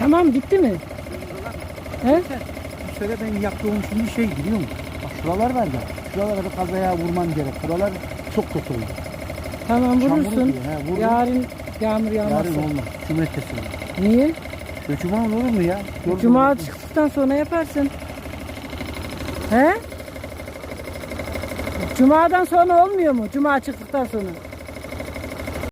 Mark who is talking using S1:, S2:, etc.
S1: Tamam gitti mi? He?
S2: Bu sene ben yaptığım şimdi şey biliyor musun? Bak şuralar var ya. Şuralara bir kazaya vurman gerek. Buralar çok kötü oldu.
S1: Tamam
S2: Çamur
S1: vurursun.
S2: oluyor, he, vurun.
S1: Yarın yağmur yağmazsa.
S2: Yarın olmaz. Cumartesi olur.
S1: Niye?
S2: Ya Cuma olur mu ya? Gördün
S1: Cuma
S2: mü?
S1: çıktıktan sonra yaparsın. He? Cuma'dan sonra olmuyor mu? Cuma çıktıktan sonra.